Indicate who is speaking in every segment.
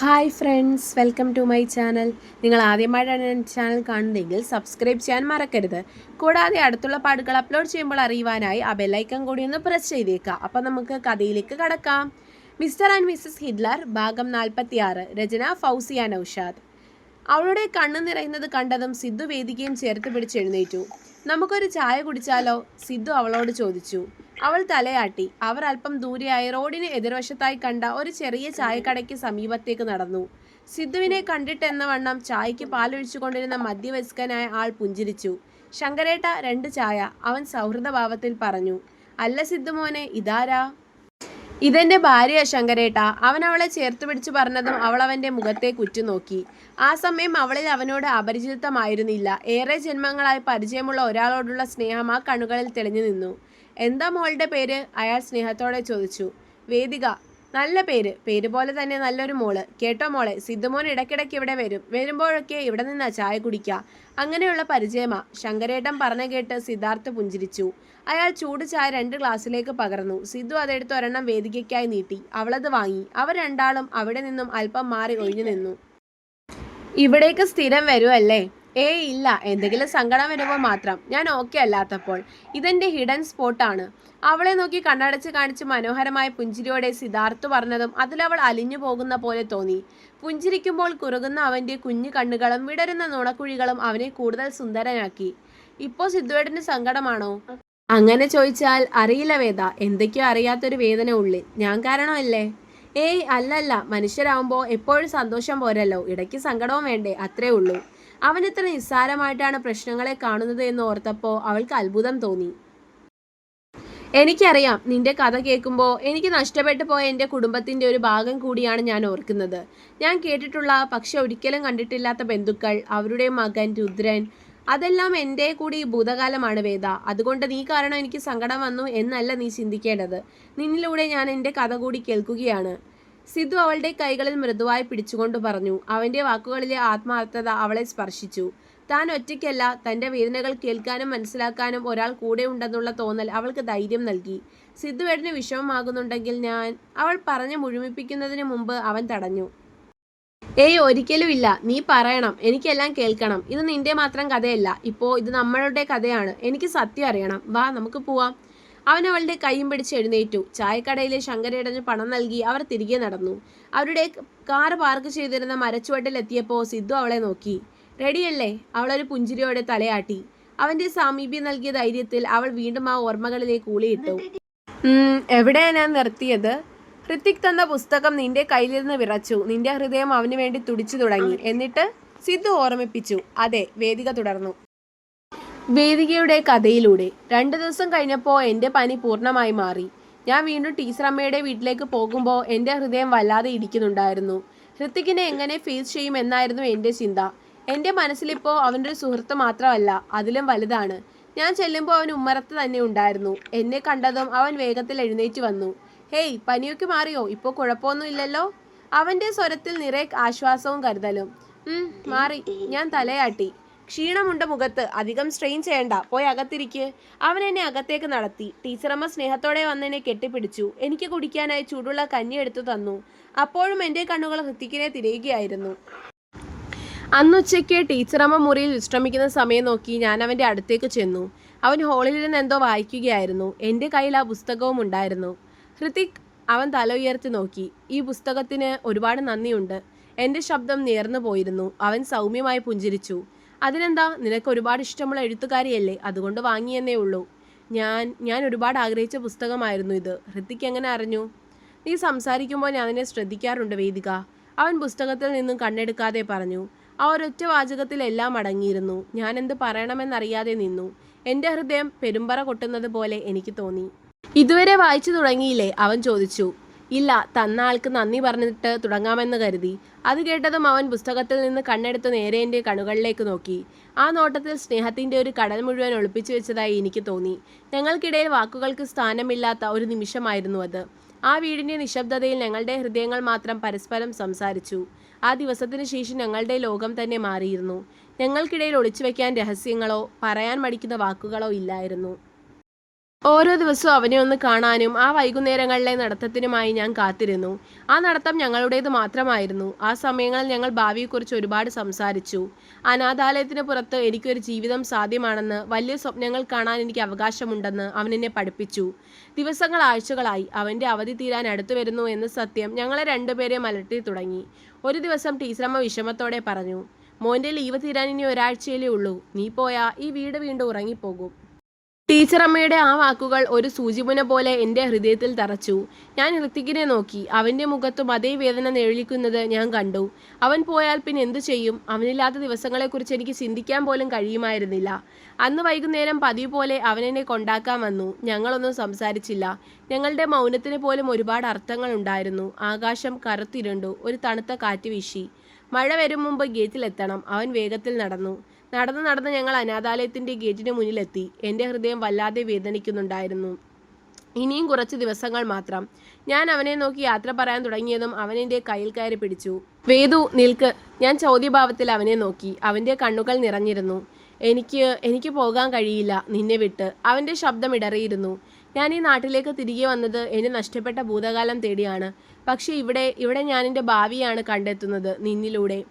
Speaker 1: Hi friends welcome to my channel. നിങ്ങൾ ആദ്യമായിട്ടാണ് എന്റെ ചാനൽ കാണുന്നതെങ്കിൽ സബ്സ്ക്രൈബ് ചെയ്യാൻ മറക്കരുത്. കൂടാതെ അടുത്തുള്ള പാടുകൾ അപ്ലോഡ് ചെയ്യുമ്പോൾ അറിയുവാനായി ആ ബെല്ലൈക്കൺ കൂടി ഒന്ന് പ്രസ് ചെയ്തേക്കാം അപ്പോൾ നമുക്ക് കഥയിലേക്ക് കടക്കാം. മിസ്റ്റർ ആൻഡ് മിസ്സസ് ഹിറ്റ്ലർ ഭാഗം നാൽപ്പത്തിയാറ് രചന ഫൗസിയ നൌഷാദ്. അവളുടെ കണ്ണു നിറയുന്നത് കണ്ടതും സിദ്ധു വേദികയും ചേർത്ത് പിടിച്ചെഴുന്നേറ്റു നമുക്കൊരു ചായ കുടിച്ചാലോ? സിദ്ധു അവളോട് ചോദിച്ചു. അവൾ തലയാട്ടി. അവർ അല്പം ദൂരെയായി റോഡിന് എതിർവശത്തായി കണ്ട ഒരു ചെറിയ ചായക്കടയ്ക്ക് സമീപത്തേക്ക് നടന്നു. സിദ്ധുവിനെ കണ്ടിട്ടെന്ന വണ്ണം ചായയ്ക്ക് പാലൊഴിച്ചുകൊണ്ടിരുന്ന മധ്യവയസ്കനായ ആൾ പുഞ്ചിരിച്ചു. ശങ്കരേട്ട രണ്ട് ചായ അവൻ സൗഹൃദഭാവത്തിൽ പറഞ്ഞു. അല്ല സിദ്ധുമോനെ ഇതാരാ? ഇതെന്റെ ഭാര്യ ശങ്കരേട്ട. അവൻ അവളെ ചേർത്ത് പിടിച്ചു പറഞ്ഞതും അവൾ അവന്റെ മുഖത്തെ കുറ്റുനോക്കി ആ സമയം അവളിൽ അവനോട് അപരിചിതമായിരുന്നില്ല. ഏറെ ജന്മങ്ങളായി പരിചയമുള്ള ഒരാളോടുള്ള സ്നേഹം ആ കണ്ണുകളിൽ തെളിഞ്ഞു നിന്നു. എന്താ മോളുടെ പേര്? അയാൾ സ്നേഹത്തോടെ ചോദിച്ചു. വേദിക നല്ല പേര്. പേര് പോലെ തന്നെ നല്ലൊരു മോൾ. കേട്ടോ മോളെ? സിദ്ധുമോൻ ഇടയ്ക്കിടയ്ക്ക് ഇവിടെ വരും. വരുമ്പോഴൊക്കെ ഇവിടെ നിന്നാ ചായ കുടിക്കുക അങ്ങനെയുള്ള പരിചയമാ. ശങ്കരേട്ടൻ പറഞ്ഞ കേട്ട് സിദ്ധാർത്ഥ് പുഞ്ചിരിച്ചു. അയാൾ ചൂട് ചായ രണ്ട് ഗ്ലാസ്സിലേക്ക് പകർന്നു. സിദ്ധു അതെടുത്ത് ഒരെണ്ണം വേദികയ്ക്കായി നീട്ടി. അവളത് വാങ്ങി. അവർ രണ്ടാളും അവിടെ നിന്നും അല്പം മാറി ഒഴിഞ്ഞു നിന്നു. ഇവിടേക്ക് സ്ഥിരം വരുമല്ലേ ഏയ് ഇല്ല എന്തെങ്കിലും സങ്കടം വരുമ്പോൾ മാത്രം. ഞാൻ ഓക്കെ അല്ലാത്തപ്പോൾ. ഇതെന്റെ ഹിഡൻ സ്പോട്ടാണ് അവളെ നോക്കി കണ്ണടച്ച് കാണിച്ച് മനോഹരമായ പുഞ്ചിരിയോടെ സിദ്ധാർത്ഥ് പറഞ്ഞതും അതിലവൾ അലിഞ്ഞു പോകുന്ന പോലെ തോന്നി. പുഞ്ചിരിക്കുമ്പോൾ കുറുകുന്ന അവന്റെ കുഞ്ഞു കണ്ണുകളും വിടരുന്ന നുണക്കുഴികളും അവനെ കൂടുതൽ സുന്ദരനാക്കി. ഇപ്പോ സിദ്ധുവേടന് സങ്കടമാണോ? അങ്ങനെ ചോദിച്ചാൽ അറിയില്ല വേദ. എന്തൊക്കെയോ അറിയാത്തൊരു വേദന ഉള്ളിൽ. ഞാൻ കാരണമല്ലേ? ഏയ് അല്ലല്ല. മനുഷ്യരാകുമ്പോൾ എപ്പോഴും സന്തോഷം പോരല്ലോ. ഇടയ്ക്ക് സങ്കടവും വേണ്ടേ? അത്രേ ഉള്ളൂ. അവൻ ഇത്ര നിസ്സാരമായിട്ടാണ് പ്രശ്നങ്ങളെ കാണുന്നത് എന്ന് ഓർത്തപ്പോൾ അവൾക്ക് അത്ഭുതം തോന്നി. എനിക്കറിയാം നിന്റെ കഥ കേൾക്കുമ്പോൾ എനിക്ക് നഷ്ടപ്പെട്ടു പോയ എന്റെ കുടുംബത്തിന്റെ ഒരു ഭാഗം കൂടിയാണ് ഞാൻ ഓർക്കുന്നത്. ഞാൻ കേട്ടിട്ടുള്ള പക്ഷെ ഒരിക്കലും കണ്ടിട്ടില്ലാത്ത ബന്ധുക്കൾ അവരുടെ മകൻ രുദ്രൻ അതെല്ലാം എന്റെ കൂടി ഭൂതകാലമാണ് വേദ. അതുകൊണ്ട് നീ കാരണം എനിക്ക് സങ്കടം വന്നു എന്നല്ല നീ ചിന്തിക്കേണ്ടത്. നിന്നിലൂടെ ഞാൻ എന്റെ കഥ കൂടി കേൾക്കുകയാണ്. സിദ്ധു അവളുടെ കൈകളിൽ മൃദുവായി പിടിച്ചുകൊണ്ട് പറഞ്ഞു അവന്റെ വാക്കുകളിലെ ആത്മാർത്ഥത അവളെ സ്പർശിച്ചു. താൻ ഒറ്റയ്ക്കല്ല തന്റെ വേദനകൾ കേൾക്കാനും മനസ്സിലാക്കാനും ഒരാൾ കൂടെ ഉണ്ടെന്നുള്ള തോന്നൽ അവൾക്ക് ധൈര്യം നൽകി. സിദ്ധുവേട്ടന് വിഷമമാകുന്നുണ്ടെങ്കിൽ ഞാൻ അവൾ പറഞ്ഞു മുഴുമിപ്പിക്കുന്നതിന് മുമ്പ് അവൻ തടഞ്ഞു. ഏയ് ഒരിക്കലും ഇല്ല. നീ പറയണം. എനിക്കെല്ലാം കേൾക്കണം. ഇത് നിന്റെ മാത്രം കഥയല്ല. ഇപ്പോൾ ഇത് നമ്മളുടെ കഥയാണ്. എനിക്ക് സത്യം അറിയണം. വാ നമുക്ക് പോവാം. അവൻ അവളുടെ കൈയും പിടിച്ച് എഴുന്നേറ്റു. ചായക്കടയിലെ ശങ്കരേടന് പണം നൽകി അവർ തിരികെ നടന്നു. അവരുടെ കാർ പാർക്ക് ചെയ്തിരുന്ന മരച്ചുവട്ടിലെത്തിയപ്പോൾ സിദ്ധു അവളെ നോക്കി. റെഡിയല്ലേ? അവളൊരു പുഞ്ചിരിയോടെ തലയാട്ടി. അവന്റെ സാമീപ്യം നൽകിയ ധൈര്യത്തിൽ അവൾ വീണ്ടും ആ ഓർമ്മകളിലേക്ക് ഊളിയിട്ടു. എവിടെയാണ് ഞാൻ നിർത്തിയത്? ഹൃത്തിക് തന്ന പുസ്തകം നിന്റെ കയ്യിലിരുന്ന് വിറച്ചു. നിന്റെ ഹൃദയം അവന് വേണ്ടി തുടിച്ചു തുടങ്ങി. എന്നിട്ട്? സിദ്ധു ഓർമ്മിപ്പിച്ചു. അതെ വേദിക തുടർന്നു. വേദികയുടെ കഥയിലൂടെ രണ്ട് ദിവസം കഴിഞ്ഞപ്പോൾ എന്റെ പനി പൂർണമായി മാറി. ഞാൻ വീണ്ടും ടീച്ചർ അമ്മയുടെ വീട്ടിലേക്ക് പോകുമ്പോൾ എന്റെ ഹൃദയം വല്ലാതെ ഇടിക്കുന്നുണ്ടായിരുന്നു. ഹൃത്തിക്കിനെ എങ്ങനെ ഫേസ് ചെയ്യും എന്നായിരുന്നു എന്റെ ചിന്ത. എന്റെ മനസ്സിലിപ്പോൾ അവന്റെ ഒരു സുഹൃത്ത് മാത്രമല്ല അതിലും വലുതാണ്. ഞാൻ ചെല്ലുമ്പോൾ അവൻ ഉമ്മറത്ത് തന്നെ ഉണ്ടായിരുന്നു. എന്നെ കണ്ടതും അവൻ വേഗത്തിൽ എഴുന്നേറ്റ് വന്നു. ഹേയ് പനിയൊക്കെ മാറിയോ? ഇപ്പോൾ കുഴപ്പമൊന്നുമില്ലല്ലോ അവന്റെ സ്വരത്തിൽ നിറയെ ആശ്വാസവും കരുതലും. മാറി. ഞാൻ തലയാട്ടി. ക്ഷീണമുണ്ട് മുഖത്ത്. അധികം സ്ട്രെയിൻ ചെയ്യണ്ട. പോയി അകത്തിരിക്ക്. അവൻ എന്നെ അകത്തേക്ക് നടത്തി. ടീച്ചറമ്മ സ്നേഹത്തോടെ വന്നെന്നെ കെട്ടിപ്പിടിച്ചു. എനിക്ക് കുടിക്കാനായി ചൂടുള്ള കഞ്ഞി എടുത്തു തന്നു. അപ്പോഴും എന്റെ കണ്ണുകൾ ഹൃത്തിക്കിനെ തിരയുകയായിരുന്നു. അന്നുച്ചയ്ക്ക് ടീച്ചറമ്മ മുറിയിൽ വിശ്രമിക്കുന്ന സമയം നോക്കി ഞാൻ അവന്റെ അടുത്തേക്ക് ചെന്നു. അവൻ ഹോളിൽ നിന്ന് എന്തോ വായിക്കുകയായിരുന്നു. എന്റെ കയ്യിൽ ആ പുസ്തകവും ഉണ്ടായിരുന്നു. ഹൃത്തിക് അവൻ തല ഉയർത്തി നോക്കി. ഈ പുസ്തകത്തിന് ഒരുപാട് നന്ദിയുണ്ട്. എന്റെ ശബ്ദം നേർന്നു പോയിരുന്നു അവൻ സൗമ്യമായി പുഞ്ചിരിച്ചു. അതിനെന്താ? നിനക്ക് ഒരുപാട് ഇഷ്ടമുള്ള എഴുത്തുകാരിയല്ലേ? അതുകൊണ്ട് വാങ്ങിയെന്നേ ഉള്ളൂ. ഞാൻ ഞാൻ ഒരുപാട് ആഗ്രഹിച്ച പുസ്തകമായിരുന്നു ഇത്. ഹൃത്തിക്ക് എങ്ങനെ അറിഞ്ഞു? നീ സംസാരിക്കുമ്പോൾ ഞാൻ അതിനെ ശ്രദ്ധിക്കാറുണ്ട് വേദിക. അവൻ പുസ്തകത്തിൽ നിന്നും കണ്ണെടുക്കാതെ പറഞ്ഞു. ആ ഒരൊറ്റ വാചകത്തിൽ എല്ലാം അടങ്ങിയിരുന്നു. ഞാൻ എന്ത് പറയണമെന്നറിയാതെ നിന്നു. എന്റെ ഹൃദയം പെരുമ്പറ കൊട്ടുന്നത് പോലെ എനിക്ക് തോന്നി. ഇതുവരെ വായിച്ചു തുടങ്ങിയില്ലേ? അവൻ ചോദിച്ചു. ഇല്ല തന്ന ആൾക്ക് നന്ദി പറഞ്ഞിട്ട് തുടങ്ങാമെന്ന് കരുതി. അത് കേട്ടതും അവൻ പുസ്തകത്തിൽ നിന്ന് കണ്ണെടുത്ത് നേരെ എന്റെ കണ്ണുകളിലേക്ക് നോക്കി. ആ നോട്ടത്തിൽ സ്നേഹത്തിന്റെ ഒരു കടൽ മുഴുവൻ ഒളിപ്പിച്ചു വെച്ചതായി എനിക്ക് തോന്നി. ഞങ്ങൾക്കിടയിൽ വാക്കുകൾക്ക് സ്ഥാനമില്ലാത്ത ഒരു നിമിഷമായിരുന്നു അത്. ആ വീടിന്റെ നിശബ്ദതയിൽ ഞങ്ങളുടെ ഹൃദയങ്ങൾ മാത്രം പരസ്പരം സംസാരിച്ചു. ആ ദിവസത്തിന് ശേഷം ഞങ്ങളുടെ ലോകം തന്നെ മാറിയിരുന്നു. ഞങ്ങൾക്കിടയിൽ ഒളിച്ചു വയ്ക്കാൻ രഹസ്യങ്ങളോ പറയാൻ മടിക്കുന്ന വാക്കുകളോ ഇല്ലായിരുന്നു. ഓരോ ദിവസവും അവനെ ഒന്ന് കാണാനും ആ വൈകുന്നേരങ്ങളിലെ നടത്തത്തിനുമായി ഞാൻ കാത്തിരുന്നു. ആ നടത്തം ഞങ്ങളുടേത് മാത്രമായിരുന്നു. ആ സമയങ്ങളിൽ ഞങ്ങൾ ഭാവിയെക്കുറിച്ച് ഒരുപാട് സംസാരിച്ചു. അനാഥാലയത്തിന് പുറത്ത് എനിക്കൊരു ജീവിതം സാധ്യമാണെന്ന് വലിയ സ്വപ്നങ്ങൾ കാണാൻ എനിക്ക് അവകാശമുണ്ടെന്ന് അവൻ എന്നെ പഠിപ്പിച്ചു. ദിവസങ്ങൾ ആഴ്ചകളായി അവന്റെ അവധി തീരാൻ അടുത്തു വരുന്നു എന്ന സത്യം ഞങ്ങളെ രണ്ടുപേരെയും അലട്ടി തുടങ്ങി. ഒരു ദിവസം ടീച്ചറമ്മ വിഷമത്തോടെ പറഞ്ഞു മോന്റെ ലീവ് തീരാൻ ഇനി ഒരാഴ്ചയിലേ ഉള്ളൂ. നീ പോയാ ഈ വീട് വീണ്ടും ഉറങ്ങിപ്പോകും. ടീച്ചറമ്മയുടെ ആ വാക്കുകൾ ഒരു സൂചിമുന പോലെ എന്റെ ഹൃദയത്തിൽ തറച്ചു. ഞാൻ ഋത്തിക്കിനെ നോക്കി. അവന്റെ മുഖത്തും അതേ വേദന നിഴലിക്കുന്നത് ഞാൻ കണ്ടു. അവൻ പോയാൽ പിന്നെ എന്തു ചെയ്യും? അവനില്ലാത്ത ദിവസങ്ങളെക്കുറിച്ച് എനിക്ക് ചിന്തിക്കാൻ പോലും കഴിയുമായിരുന്നില്ല. അന്ന് വൈകുന്നേരം പതിവ് പോലെ അവനെന്നെ കൊണ്ടാക്കാൻ വന്നു. ഞങ്ങളൊന്നും സംസാരിച്ചില്ല. ഞങ്ങളുടെ മൗനത്തിന് പോലും ഒരുപാട് അർത്ഥങ്ങൾ ഉണ്ടായിരുന്നു. ആകാശം കറുത്തിരുണ്ടു. ഒരു തണുത്ത കാറ്റ് വീശി. മഴ വരും മുമ്പ് ഗേറ്റിലെത്തണം. അവൻ വേഗത്തിൽ നടന്നു. നടന്ന് നടന്ന് ഞങ്ങൾ അനാഥാലയത്തിന്റെ ഗേറ്റിന് മുന്നിലെത്തി. എന്റെ ഹൃദയം വല്ലാതെ വേദനിക്കുന്നുണ്ടായിരുന്നു. ഇനിയും കുറച്ച് ദിവസങ്ങൾ മാത്രം. ഞാൻ അവനെ നോക്കി യാത്ര പറയാൻ തുടങ്ങിയതും അവൻ എന്റെ കയ്യിൽ കയറി പിടിച്ചു. വേദു നിൽക്ക്. ഞാൻ ചോദ്യഭാവത്തിൽ അവനെ നോക്കി. അവന്റെ കണ്ണുകൾ നിറഞ്ഞിരുന്നു. എനിക്ക് എനിക്ക് പോകാൻ കഴിയില്ല. നിന്നെ വിട്ട്. അവന്റെ ശബ്ദം ഇടറിയിരുന്നു. ഞാൻ ഈ നാട്ടിലേക്ക് തിരികെ വന്നത് എന്നെ നഷ്ടപ്പെട്ട ഭൂതകാലം തേടിയാണ്. പക്ഷേ ഇവിടെ ഇവിടെ ഞാൻ എന്റെ ഭാവിയാണ് കണ്ടെത്തുന്നത് നിന്നിലൂടെ.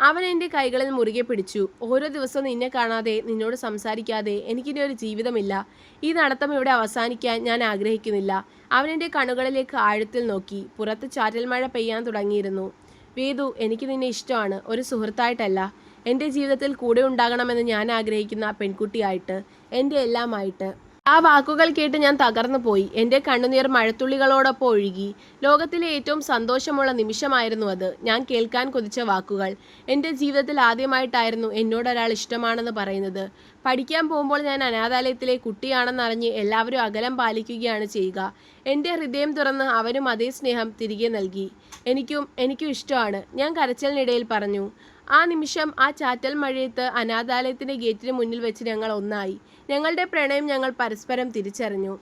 Speaker 1: അവൻ എന്റെ കൈകളിൽ മുറുകെ പിടിച്ചു. ഓരോ ദിവസവും നിന്നെ കാണാതെ നിന്നോട് സംസാരിക്കാതെ എനിക്കിനി ഒരു ജീവിതമില്ല. ഈ നടത്തം ഇവിടെ അവസാനിക്കാൻ ഞാൻ ആഗ്രഹിക്കുന്നില്ല. അവൻ എന്റെ കണ്ണുകളിലേക്ക് ആഴത്തിൽ നോക്കി. പുറത്ത് ചാറ്റൽ മഴ പെയ്യാൻ തുടങ്ങിയിരുന്നു. വേദു എനിക്ക് നിന്നെ ഇഷ്ടമാണ്. ഒരു സുഹൃത്തായിട്ടല്ല. എന്റെ ജീവിതത്തിൽ കൂടെ ഉണ്ടാകണമെന്ന് ഞാൻ ആഗ്രഹിക്കുന്ന പെൺകുട്ടിയായിട്ട് എന്റെ എല്ലാമായിട്ട്. ആ വാക്കുകൾ കേട്ട് ഞാൻ തകർന്നു പോയി. എന്റെ കണ്ണുനീർ മഴത്തുള്ളികളോടൊപ്പം ഒഴുകി. ലോകത്തിലെ ഏറ്റവും സന്തോഷമുള്ള നിമിഷമായിരുന്നു അത്. ഞാൻ കേൾക്കാൻ കൊതിച്ച വാക്കുകൾ. എന്റെ ജീവിതത്തിൽ ആദ്യമായിട്ടായിരുന്നു എന്നോടൊരാൾ ഇഷ്ടമാണെന്ന് പറയുന്നത്. പഠിക്കാൻ പോകുമ്പോൾ ഞാൻ അനാഥാലയത്തിലെ കുട്ടിയാണെന്നറിഞ്ഞ് എല്ലാവരും അകലം പാലിക്കുകയാണ് ചെയ്യുക. എന്റെ ഹൃദയം തുറന്ന് അവരും അതേ സ്നേഹം തിരികെ നൽകി. എനിക്കും എനിക്കും ഇഷ്ടമാണ്. ഞാൻ കരച്ചിലിനിടയിൽ പറഞ്ഞു ആ നിമിഷം ആ ചാറ്റൽ മഴയത്ത് അനാഥാലയത്തിന്റെ ഗേറ്റിന് മുന്നിൽ വെച്ച് ഞങ്ങൾ ഒന്നായി. ഞങ്ങളുടെ പ്രണയം ഞങ്ങൾ പരസ്പരം തിരിച്ചറിഞ്ഞു.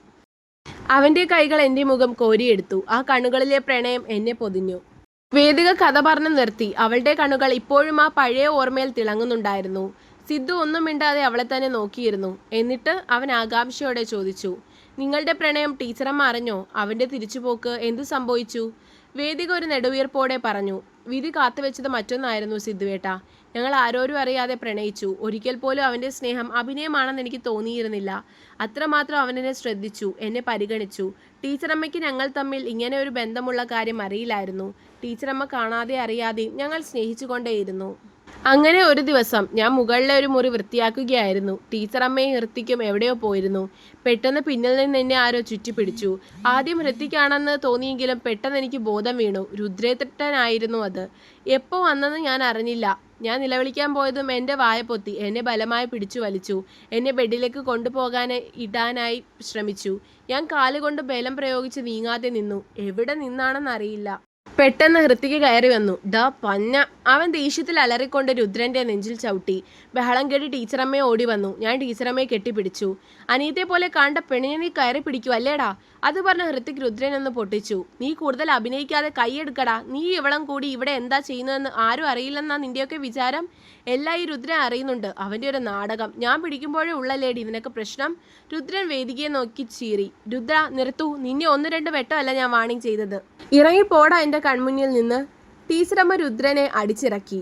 Speaker 1: അവന്റെ കൈകൾ എന്റെ മുഖം കോരിയെടുത്തു. ആ കണ്ണുകളിലെ പ്രണയം എന്നെ പൊതിഞ്ഞു. വേദിക കഥ പറഞ്ഞു നിർത്തി. അവളുടെ കണ്ണുകൾ ഇപ്പോഴും ആ പഴയ ഓർമ്മയിൽ തിളങ്ങുന്നുണ്ടായിരുന്നു. സിദ്ധു ഒന്നും മിണ്ടാതെ അവളെ തന്നെ നോക്കിയിരുന്നു. എന്നിട്ട് അവൻ ആകാംക്ഷയോടെ ചോദിച്ചു നിങ്ങളുടെ പ്രണയം ടീച്ചറമ്മ അറിഞ്ഞോ? അവന്റെ തിരിച്ചുപോക്ക് എന്തു സംഭവിച്ചു? വേദിക ഒരു നെടുവീർപ്പോടെ പറഞ്ഞു വിധി കാത്തുവെച്ചത് മറ്റൊന്നായിരുന്നു സിദ്ധുവേട്ട. ഞങ്ങൾ ആരോരും അറിയാതെ പ്രണയിച്ചു. ഒരിക്കൽ പോലും അവന്റെ സ്നേഹം അഭിനയമാണെന്ന് എനിക്ക് തോന്നിയിരുന്നില്ല. അത്രമാത്രം അവനെന്നെ ശ്രദ്ധിച്ചു എന്നെ പരിഗണിച്ചു. ടീച്ചറമ്മയ്ക്ക് ഞങ്ങൾ തമ്മിൽ ഇങ്ങനെ ഒരു ബന്ധമുള്ള കാര്യം അറിയില്ലായിരുന്നു. ടീച്ചറമ്മ കാണാതെ അറിയാതെ ഞങ്ങൾ സ്നേഹിച്ചുകൊണ്ടേയിരുന്നു. അങ്ങനെ ഒരു ദിവസം ഞാൻ മുകളിലെ ഒരു മുറി വൃത്തിയാക്കുകയായിരുന്നു. ടീച്ചർ അമ്മയെ ഹൃത്തിക്കും എവിടെയോ പോയിരുന്നു. പെട്ടെന്ന് പിന്നിൽ നിന്ന് എന്നെ ആരോ ചുറ്റിപ്പിടിച്ചു. ആദ്യം ഹൃത്തിക്കാണെന്ന് തോന്നിയെങ്കിലും പെട്ടെന്ന് എനിക്ക് ബോധം വീണു. രുദ്രേതട്ടനായിരുന്നു അത്. എപ്പോൾ വന്നെന്ന് ഞാൻ അറിഞ്ഞില്ല. ഞാൻ നിലവിളിക്കാൻ പോയതും എന്റെ വായ പൊത്തി. എന്നെ ബലമായി പിടിച്ചു വലിച്ചു. എന്നെ ബെഡിലേക്ക് കൊണ്ടുപോകാൻ ഇടാനായി ശ്രമിച്ചു. ഞാൻ കാലുകൊണ്ട് ബലം പ്രയോഗിച്ച് നീങ്ങാതെ നിന്നു. എവിടെ നിന്നാണെന്നറിയില്ല. പെട്ടെന്ന് ഹൃത്തിക്ക് കയറി വന്നു. ദ പഞ്ഞ. അവൻ ദേഷ്യത്തിൽ അലറിക്കൊണ്ട് രുദ്രന്റെ നെഞ്ചിൽ ചവിട്ടി. ബഹളം കേട്ട് ടീച്ചറമ്മയെ ഓടി വന്നു. ഞാൻ ടീച്ചറമ്മയെ കെട്ടിപ്പിടിച്ചു. അനിയത്തെ പോലെ കണ്ട പെണ്ണിനെ നീ കയറി പിടിക്കൂ അല്ലേടാ? അത് പറഞ്ഞ ഹൃത്തിക് രുദ്രൻ എന്ന് പൊട്ടിച്ചു. നീ കൂടുതൽ അഭിനയിക്കാതെ കൈയെടുക്കടാ നീ ഇവളം കൂടി ഇവിടെ എന്താ ചെയ്യുന്നതെന്ന് ആരും അറിയില്ലെന്നാ നിന്റെയൊക്കെ വിചാരം? എല്ലാ ഈ രുദ്രൻ അറിയുന്നുണ്ട്. അവന്റെ ഒരു നാടകം. ഞാൻ പിടിക്കുമ്പോഴേ ഉള്ളല്ലേടി നിനക്ക് പ്രശ്നം? രുദ്രൻ വേദികയെ നോക്കി ചീറി. രുദ്ര നിർത്തു. നിന്നെ ഒന്ന് രണ്ട് വെട്ടമല്ല ഞാൻ വാണിംഗ് ചെയ്തത്. ഇറങ്ങി പോടാ എന്റെ കൺമുന്നിൽ നിന്ന് ടീച്ചറമ്മ രുദ്രനെ അടിച്ചിറക്കി.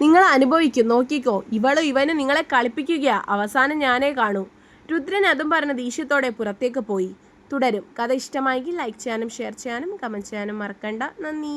Speaker 1: നിങ്ങൾ അനുഭവിക്കും നോക്കിക്കോ ഇവളോ ഇവനെ നിങ്ങളെ കളിപ്പിക്കുകയാ. അവസാനം ഞാനേ കാണൂ. രുദ്രൻ അതും പറഞ്ഞ ദേഷ്യത്തോടെ പുറത്തേക്ക് പോയി. തുടരും. കഥ ഇഷ്ടമായെങ്കിൽ ലൈക്ക് ചെയ്യാനും ഷെയർ ചെയ്യാനും കമന്റ് ചെയ്യാനും മറക്കണ്ട. നന്ദി.